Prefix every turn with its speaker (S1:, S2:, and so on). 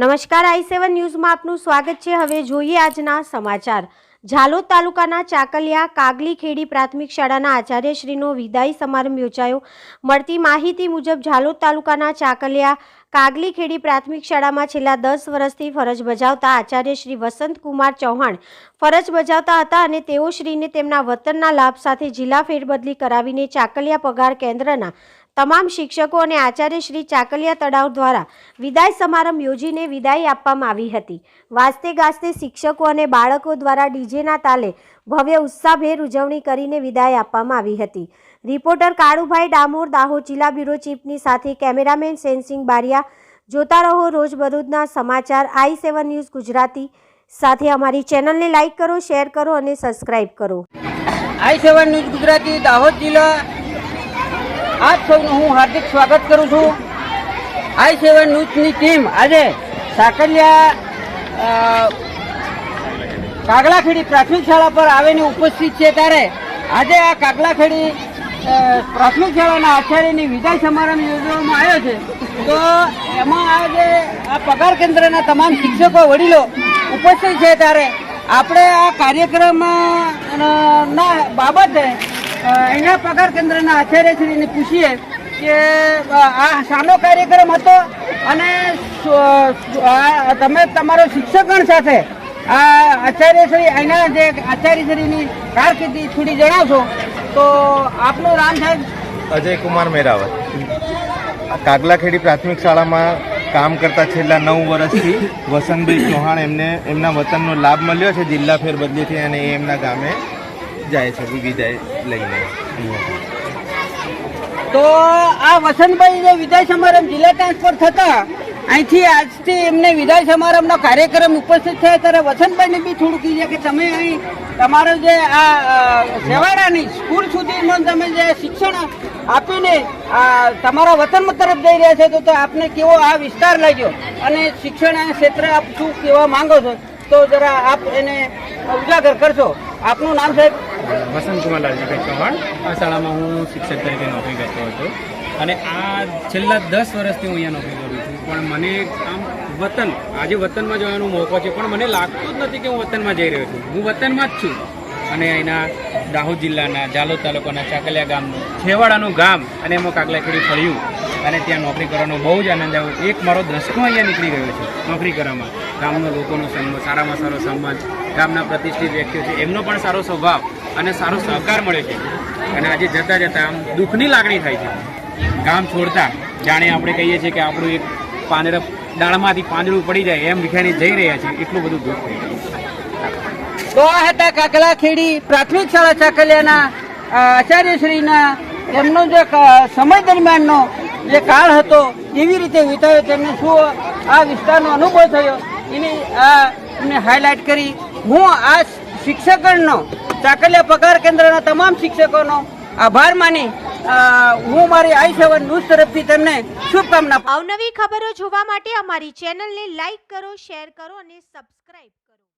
S1: નમસ્કાર, આઈ સેવન ન્યૂઝમાં આપનું સ્વાગત છે. હવે જોઈએ આજના સમાચાર. ઝાલોદ તાલુકાના ચાકલિયા કાગલી ખેડી પ્રાથમિક શાળાના આચાર્યશ્રીનો વિદાય સમારંભ યોજાયો. મળતી માહિતી મુજબ ઝાલોદ તાલુકાના ચાકલિયા કાગલી ખેડી પ્રાથમિક શાળામાં છેલ્લા દસ વર્ષથી ફરજ બજાવતા આચાર્ય શ્રી વસંતકુમાર ચૌહાણ ફરજ બજાવતા હતા અને તેઓ શ્રીને તેમના વતનના લાભ સાથે જિલ્લા ફેરબદલી કરાવીને ચાકલિયા પગાર કેન્દ્રના તમામ શિક્ષકો અને આચાર્ય શ્રી ચાકલિયા તળાવ દ્વારા વિદાય સમારંભ યોજીને વિદાય આપવામાં આવી હતી. વાસ્તે ગાજતે શિક્ષકો અને બાળકો દ્વારા ડીજેના તાલે ભવ્ય ઉત્સાહભેર ઉજવણી કરીને વિદાય આપવામાં આવી હતી. રિપોર્ટર કાળુભાઈ ડામોર, દાહોદ જિલ્લા બ્યુરો ચીફની સાથે કેમેરામેન સેનસિંગ બારિયા. જોતા રહો રોજબરોજના સમાચાર આઈ સેવન ન્યૂઝ ગુજરાતી. સાથે અમારી ચેનલને લાઇક કરો, શેર કરો અને સબસ્ક્રાઇબ કરો.
S2: I seven news Gujarati, Dahod જિલ્લા આપ સૌનું હું હાર્દિક સ્વાગત કરું છું. આઈ સેવન ન્યૂઝની ટીમ આજે સાકલિયા કાગલાખેડી પ્રાથમિક શાળા પર આવીને ઉપસ્થિત છે. ત્યારે આજે આ કાગલાખેડી પ્રાથમિક શાળાના આચાર્યની વિદાય સમારંભ યોજવામાં આવ્યો છે. તો એમાં આજે આ પગાર કેન્દ્રના તમામ શિક્ષકો, વડીલો ઉપસ્થિત છે. ત્યારે આપણે આ કાર્યક્રમ ના બાબતે એના પગાર કેન્દ્રના આચાર્યશ્રીને પૂછીએ કે આ શાનો કાર્યક્રમ હતો? અને તમે, તમારો શિક્ષકગણ સાથે આ આચાર્યશ્રી, એના જે આચાર્યશ્રીની કારકિર્દી થોડી જણાવશો? તો આપનું નામ સાહેબ?
S3: અજય કુમાર મેરાવત. કાગલાખેડી પ્રાથમિક શાળામાં કામ કરતા છેલ્લા નવ વર્ષથી વસંતભાઈ ચૌહાણ એમને, એમના વતનનો લાભ મળ્યો છે જિલ્લા ફેરબદલીથી અને એ એમના ગામે જાય છે વિદાય લઈને.
S2: તો આ વસંતભાઈ જે વિદાય સમારંભ જિલ્લા ટ્રાન્સફર થતા અહીંથી આજથી એમને વિદાય સમારંભનો કાર્યક્રમ ઉપસ્થિત થયા. ત્યારે વસંતભાઈને બી થોડું કહીએ કે તમે અહીં તમારો જે આ સેવાડાની સ્કૂલ સુધીનું તમે જે શિક્ષણ આપીને તમારા વતન તરફ જઈ રહ્યા છે, તો તો આપને કેવો આ વિસ્તાર લાગ્યો? અને શિક્ષણ ક્ષેત્રે આપ શું કહેવા માંગો છો? તો જરા આપ એને ઉજાગર કરશો. આપનું નામ સાહેબ?
S4: વસંતકુમાર લાલજીભાઈ ચૌહાણ. આ શાળામાં હું શિક્ષક તરીકે નોકરી કરતો હતો. અને આ છેલ્લા દસ વર્ષથી હું અહીંયા નોકરી કરું છું. પણ મને આમ વતન, આજે વતનમાં જવાનો મોકો છે, પણ મને લાગતું જ નથી કે હું વતનમાં જઈ રહ્યો છું. હું વતનમાં જ છું. અને અહીંના દાહોદ જિલ્લાના જાલોદ તાલુકાના ચાકલિયા ગામનું, છેવાડાનું ગામ, અને એમાં કાગલાખેડી ફળ્યું. અને ત્યાં નોકરી કરવાનો બહુ જ આનંદ આવ્યો. એક મારો દસકો અહીંયા નીકળી ગયો છે, નોકરી કરવામાં. ગામના લોકોનો સન્માન, સારામાં સારો સન્માન, ગામના પ્રતિષ્ઠિત વ્યક્તિઓ છે, એમનો પણ સારો સ્વભાવ. અને સારો સહકાર મળે છે. અને આજે જતાં જતાં આમ દુઃખની લાગણી થાય છે. ગામ છોડતા જાણે આપણે કહીએ છીએ કે આપણું એક પાંદડા ડાળમાંથી પાંદડું પડી જાય એમ વિખાઈને જઈ રહ્યા છે એટલું બધું દુઃખ થઈ રહ્યું
S2: તો હતા કાકલા ખેડી પ્રાથમિક શાળા ચાકલિયાના આચાર્યશ્રીના એમનો જે સમય દરમિયાનનો જે કાળ હતો, કેવી રીતે વિતાવ્યો તેમને શું આ વિસ્તારનો અનુભવ થયો, એની આ એમને હાઇલાઇટ કરી. હું આ શિક્ષકગણનો ચાકલિયા પગાર કેન્દ્રના તમામ શિક્ષકોનો આભાર માની હું મારી આઈ સેવન ન્યૂઝ તરફથી તેમને શુભકામના
S1: અવનવી ખબરો જોવા માટે અમારી ચેનલને લાઇક કરો, શેર કરો અને સબસ્ક્રાઇબ